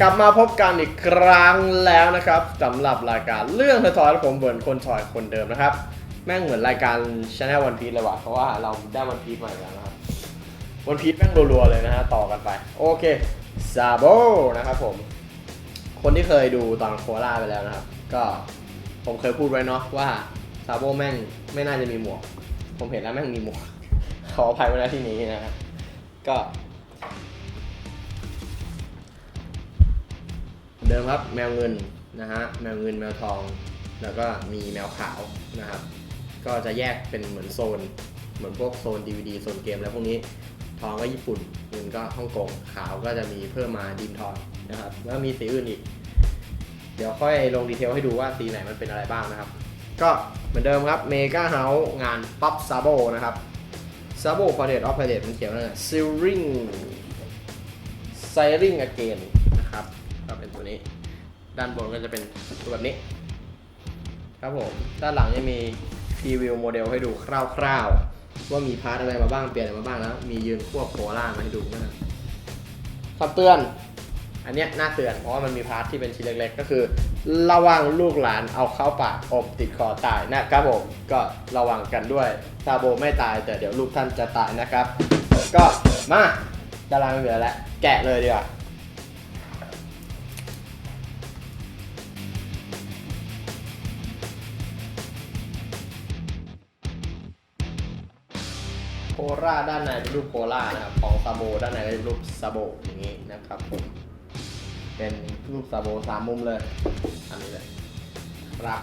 กลับมาพบกันอีกครั้งแล้วนะครับสำหรับรายการเรื่องทอยและผมเบิร์นคนทอยคนเดิมนะครับ แม่งเหมือนรายการช n แนลวันพีเลยว่ะเพราะว่าเราได้วันพี e มาอีกแล้วนะครับวันพีแม่งรัวๆเลยนะฮะต่อกันไป โอเคซาโบนะครับผม คนที่เคยดูตอนโคราไปแล้วนะครับ ก็ผมเคยพูดไว้เนาะว่าซาโบแม่งไม่น่าจะมีหมวก ผมเห็นแล้วแม่งมีหมวก ขออภัยไว้ณที่นี้นะฮะก็ ดิมครับแมวเงินนะฮะแมวเงินแมวทอง แล้วก็มีแมวขาวนะครับ ก็จะแยกเป็นเหมือนโซน เหมือนพวกโซน DVD โซนเกมแล้วพวกนี้ทองก็ญี่ปุ่นเงินก็ฮ่องกงขาวก็จะมีเพิ่มมาดีมทองนะครับ แล้วมีสีอื่นอีก เดี๋ยวค่อยลงดีเทลให้ดูว่าสีไหนมันเป็นอะไรบ้างนะครับ ก็เหมือนเดิมครับเมกาเฮาส์งานป๊อปซาโบนะครับซาโบพาเดตออฟพาเดตมันเขียนว่าซิลริงไซริงอเกนนะครับ ก็เป็นตัวนี้ ด้านบนก็จะเป็นตัวแบบนี้ ครับผม ด้านหลังจะมีพรีวิวโมเดลให้ดูคร่าวๆ ว่ามีพาร์ทอะไรมาบ้าง เปลี่ยนอะไรมาบ้างแล้ว มียืนควบโคล่ามาให้ดูนะครับคำเตือน อันเนี้ยน่าเตือนเพราะว่ามันมีพาร์ทที่เป็นชิ้นเล็กๆ ก็คือ ระวังลูกหลานเอาเข้าปากอมติดคอตายนะครับผม ก็ระวังกันด้วยซาโบไม่ตายแต่เดี๋ยวลูกท่านจะตายนะครับ ก็มาดาราไม่เหลือแล้วแกะเลยดีกว่า ราด้านในเป็นรูปโครานะครับของซาโบด้านในเป็นรูปซาโบอย่างนี้นะครับผมเป็นรูปซาโบสามมุมเลยอันนี้เลยครับ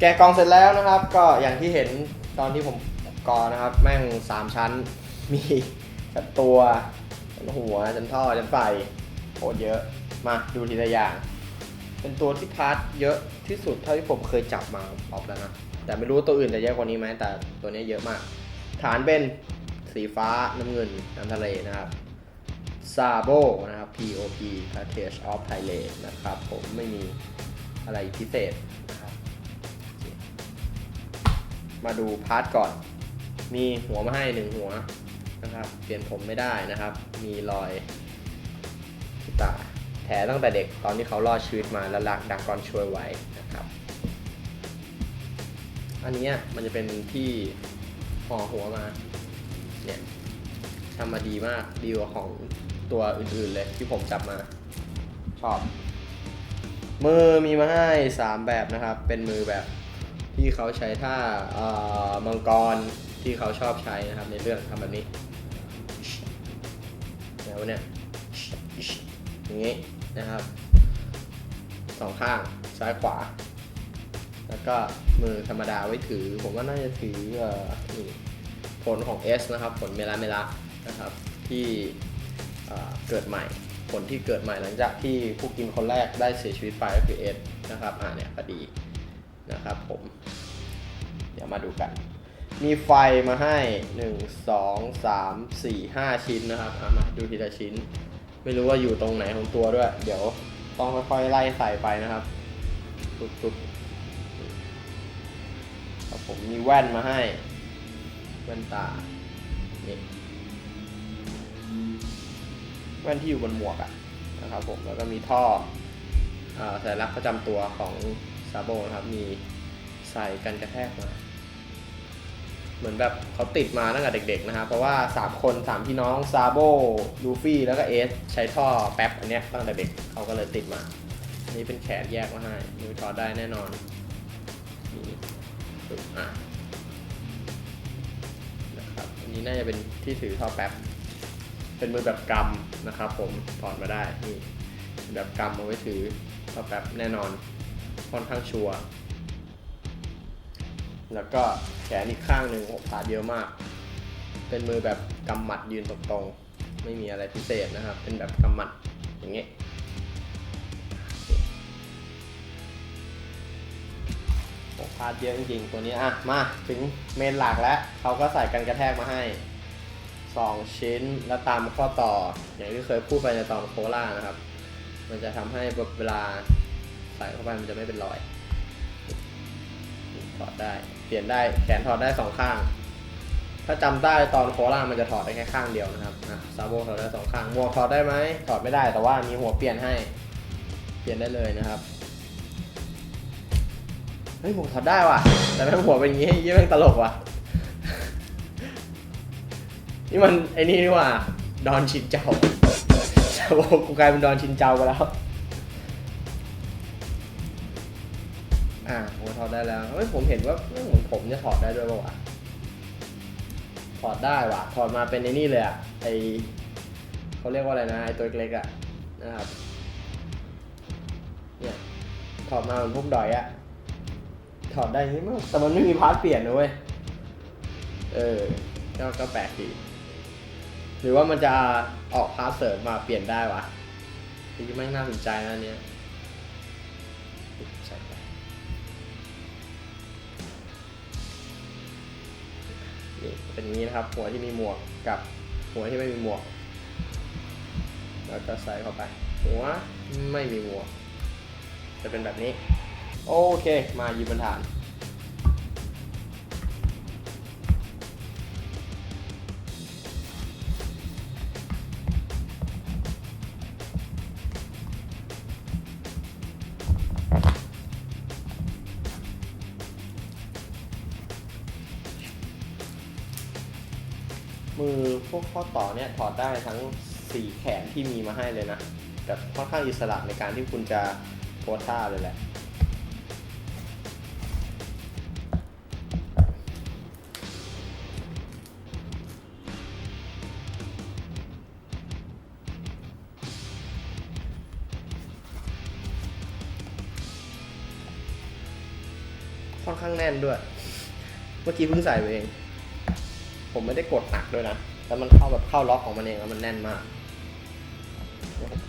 แกะกล่องเสร็จแล้วนะครับ ก็อย่างที่เห็นตอนที่ผมกอนะครับ แม่ง 3 ชั้น มีชั้นตัวชั้นหัวชั้นท่อชั้นไฟโหเยอะ มาดูทีละอย่าง เป็นตัวที่พาร์ทเยอะที่สุดเท่าที่ผมเคยจับมาป๊อปแล้วนะ แต่ไม่รู้ตัวอื่นจะเยอะกว่านี้ไหมแต่ตัวนี้เยอะมาก ฐานเป็นสีฟ้าน้ำเงินน้ำทะเลนะครับซาโบนะครับ POP Package of Thailand นะครับ ผมไม่มีอะไรพิเศษ มาดูพาร์ทก่อน มีหัวมาให้หนึ่งหัวนะครับ เปลี่ยนผมไม่ได้นะครับ มีรอยที่ตาแผลตั้งแต่เด็กตอนที่เขารอดชีวิตมาแล้วลักดักกอนช่วยไว้นะครับ อันนี้มันจะเป็นที่ห่อหัวมาเนี่ยทำมาดีมากดีกว่าของตัวอื่นๆเลยที่ผมจับมาชอบ มือมีมาให้ 3 แบบนะครับ เป็นมือแบบ ที่เขาใช้ท่าเอ่อมังกรที่เขาชอบใช้นะครับ ในเรื่องทำแบบนี้แล้วเนี่ยอย่างนี้นะครับสองข้างซ้ายขวา แล้วก็มือธรรมดาไว้ถือ ผมว่าน่าจะถือออนี่ผลของ S นะครับ ผลเมลาเมลานะครับ ที่เกิดใหม่ ผลที่เกิดใหม่หลังจากที่ผู้กินคนแรกได้เสียชีวิตไปก็คือ S นะครับ อ่าเนี่ยพอดีนะครับผม ดี๋ยวมาดูกัน มีไฟมาให้ 1 2 3 4 5 ชิ้นนะครับอะมาดูทีละชิ้น ไม่รู้ว่าอยู่ตรงไหนของตัวด้วย เดี๋ยวต้องค่อยๆไล่ใส่ไปนะครับปุ๊บปุ๊บครับผมมีแว่นมาให้แว่นตานี่แว่นที่อยู่บนหมวกอะนะครับผมแล้วก็มีท่อเอ่อสัญลักษณ์ประจำตัวของซาโบนะครับ มีใส่กันกระแทกมา เหมือนแบบเขาติดมาตั้งแต่เด็กๆนะครับเพราะว่า 3 คน 3 พี่น้องซาโบลูฟี่ แล้วก็เอส ใช้ท่อแป๊บอันเนี้ยตั้งแต่เด็กเขาก็เลยติดมา อันนี้เป็นแขนแยกมาให้มือถอดได้แน่นอนนี่อะนะครับอันนี้น่าจะเป็นที่ถือท่อแป๊บ เป็นมือแบบกำนะครับ ผมถอดมาได้นี่แบบกำเอาไว้ถือก็แบบแน่นอนค่อนข้างชัวร์ แล้วก็แขนอีกข้างหนึ่งโอ้พาร์ทเยอะมาก เป็นมือแบบกำหมัดยืนตรงๆ ไม่มีอะไรพิเศษนะครับ เป็นแบบกำหมัดอย่างเงี้ยโอ้พาร์ทเยอะจริงๆ ตัวนี้อะ มาถึงเมนหลักแล้ว เขาก็ใส่กันกระแทกมาให้ 2 ชิ้นแล้วตามข้อต่อ อย่างที่เคยพูดไปในตอนโคล่านะครับ มันจะทำให้เวลาใส่เข้าไปมันจะไม่เป็นรอยถอดได้ ลี่ยนได้แขนถอดได้สองข้าง ถ้าจำได้ตอนโครามันจะถอดได้แค่ข้างเดียวนะครับอะซาโบถอดได้สองข้างหมวกถอดได้ไหมถอดไม่ได้แต่ว่ามีหัวเปลี่ยนให้ เปลี่ยนได้เลยนะครับเฮ้ยหมวกถอดได้ว่ะ แต่แม่งหัวเป็นอย่างงี้ยี่แม่งตลกว่ะนี่มันไอ้นี่นี่ว่ะดอนชินเจ้าซาโบกูกลายเป็นดอนชินเจ้าไปแล้วอ่า ถอดได้แล้วเฮ้ยผมเห็นว่าเหมือนผมจะถอดได้ด้วยป่าวะถอดได้ว่ะถอดมาเป็นในนี่เลยอะไอเขาเรียกว่าอะไรนะไอตัวเล็กๆอะนะครับเนี่ยถอดมาเหมือนพวกดอยอะถอดได้นี่มั้งแต่มันไม่มีพาร์ทเปลี่ยนนะเว้ยเออก็ก็แปลกดีหรือว่ามันจะออกพาร์ทเสริมมาเปลี่ยนได้วะที่ไม่น่าสนใจนะเนี้ย เป็นอย่างนี้นะครับ หัวที่มีหมวกกับหัวที่ไม่มีหมวก แล้วก็ใส่เข้าไป หัวไม่มีหมวก จะเป็นแบบนี้ โอเค มายืนบนฐาน มือพวกข้อต่อเนี่ยถอดได้ทั้ง 4 แขนที่มีมาให้เลยนะแบบค่อนข้างอิสระในการที่คุณจะโพสท่าเลยแหละค่อนข้างแน่นด้วย เมื่อกี้เพิ่งใส่ไปเอง ผมไม่ได้กดหนักด้วยนะ แต่มันเข้าแบบเข้าล็อกของมันเองแล้วมันแน่นมาก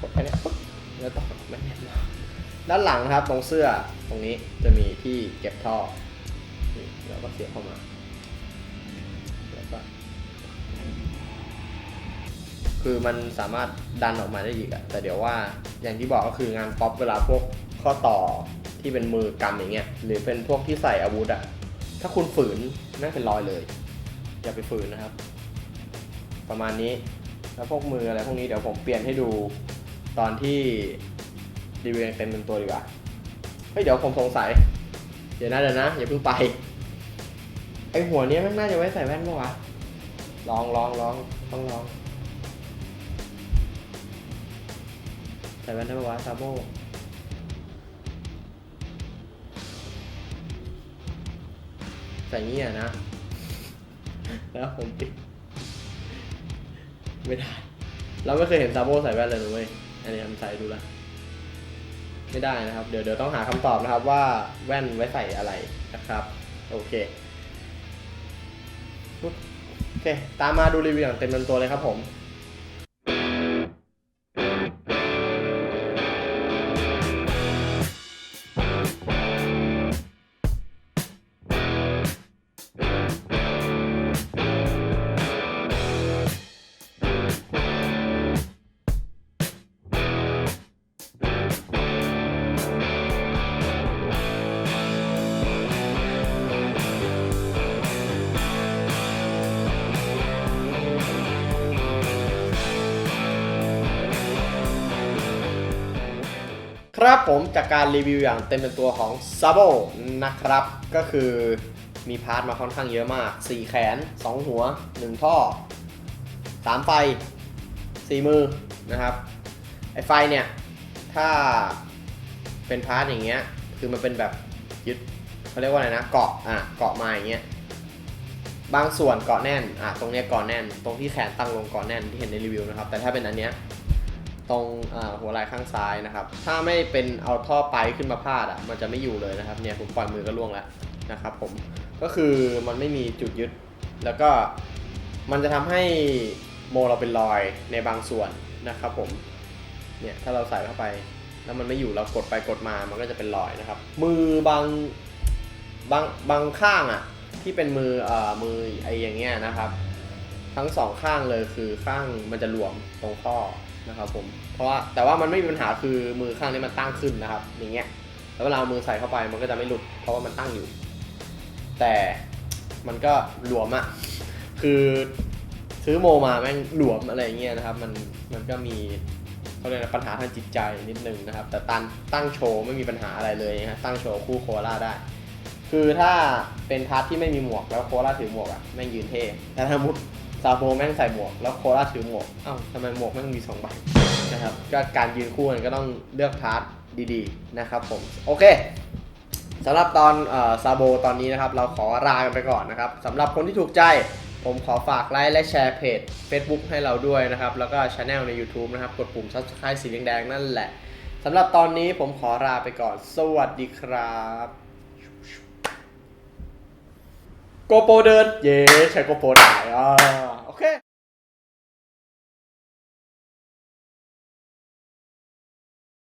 กดแค่เนี้ยปึ๊บแล้วต่อมันแน่นมากด้านหลังนะครับตรงเสื้อตรงนี้จะมีที่เก็บท่อนี่แล้วก็เสียบเข้ามาแล้วก็คือมันสามารถดันออกมาได้อีกอะแต่เดี๋ยวว่าอย่างที่บอกก็คืองานป๊อปเวลาพวกข้อต่อที่เป็นมือกำอย่างเงี้ยหรือเป็นพวกที่ใส่อาวุธอะถ้าคุณฝืนนั่นเป็นรอยเลย อย่าไปฝืนนะครับ ประมาณนี้แล้วพวกมืออะไรพวกนี้เดี๋ยวผมเปลี่ยนให้ดูตอนที่รีวิวเต็มเป็นตัวดีกว่าเฮ้ยเดี๋ยวผมสงสัย เดี๋ยวนะเดี๋ยวนะอย่าเพิ่งไปไอหัวเนี้ยมันน่าจะไว้ใส่แว่นปะวะลองลองลองต้องลองใส่แว่นได้ปะวะซาโบใส่เงี้อะนะ แล้วผมปิดไม่ได้ เราไม่เคยเห็นซาโบใส่แว่นเลยนะเว้ย อันนี้ทำใส่ดูละ ไม่ได้นะครับ เดี๋ยวเดี๋ยวต้องหาคำตอบนะครับว่าแว่นไว้ใส่อะไรนะครับ โอเค โอเค ตามมาดูรีวิวอย่างเต็มตัวเลยครับผม ครับผมจากการรีวิวอย่างเต็มเป็นตัวของ s a b o นะครับ ก็คือมีพาร์ทมาค่อนข้างเยอะมาก 4 แขน 2 หัว 1 ท่อ 3 ไฟ 4 มือนะครับ ไอไฟเนี่ย ถ้าเป็นพาร์ทอย่างเงี้ย คือมันเป็นแบบยึดเขาเรียกว่าอะไรนะเกาะอะเกาะมาอย่างเงี้ยบางส่วนเกาะแน่นอะตรงเนี้ยเกาะแน่น ตรงที่แขนตั้งลงเกาะแน่นที่เห็นในรีวิวนะครับ แต่ถ้าเป็นอันเนี้ย ตรงหัวไหล่ข้างซ้ายนะครับ ถ้าไม่เป็นเอาท่อไปขึ้นมาพาดอะมันจะไม่อยู่เลยนะครับเนี่ยผมปล่อยมือก็ล่วงแล้วนะครับผมก็คือมันไม่มีจุดยึด แล้วก็มันจะทำให้โมเราเป็นรอยในบางส่วนนะครับผมเนี่ยถ้าเราใส่เข้าไปแล้วมันไม่อยู่เรากดไปกดมามันก็จะเป็นรอยนะครับ มือบางบางบางข้างอะที่เป็นมือเอ่อมือไออย่างเงี้ยนะครับ ทั้งสองข้างเลยคือข้างมันจะหลวมตรงข้อ นะครับผมเพราะว่าแต่ว่ามันไม่มีปัญหาคือมือข้างนี้มันตั้งขึ้นนะครับ อย่างเงี้ยแล้วเวลามือใส่เข้าไปมันก็จะไม่หลุด เพราะว่ามันตั้งอยู่ แต่มันก็หลวมอะคือซื้อโมมาแม่งหลวมอะไรเงี้ยนะครับ มันมันก็มีเขาเรียกปัญหาทางจิตใจนิดนึงนะครับ แต่ตั้งตั้งโชว์ไม่มีปัญหาอะไรเลยนะตั้งโชว์คู่โคราได้ คือถ้าเป็นทัสที่ไม่มีหมวกแล้วโคราถือหมวกอะแม่งยืนเท่แต่ถ้ามุด ซาโบแม่งใส่หมวก แล้วโคราถือหมวก เอ้าทำไมหมวกแม่งมีสองใบนะครับ ก็การยืนคู่กันก็ต้องเลือกพาร์ทดีๆ นะครับผม โอเคสำหรับตอนซาโบตอนนี้นะครับ เราขอลากันไปก่อนนะครับสำหรับคนที่ถูกใจ ผมขอฝากไลค์และแชร์เพจ Facebook ให้เราด้วยนะครับ แล้วก็ช anel ใน YouTube นะครับ กดปุ่ม subscribe สีแดงๆนั่นแหละสำหรับตอนนี้ผมขอลาไปก่อน สวัสดีครับ โกโปรเดิน เย้ใช้โกโปรได้อ่าโอเค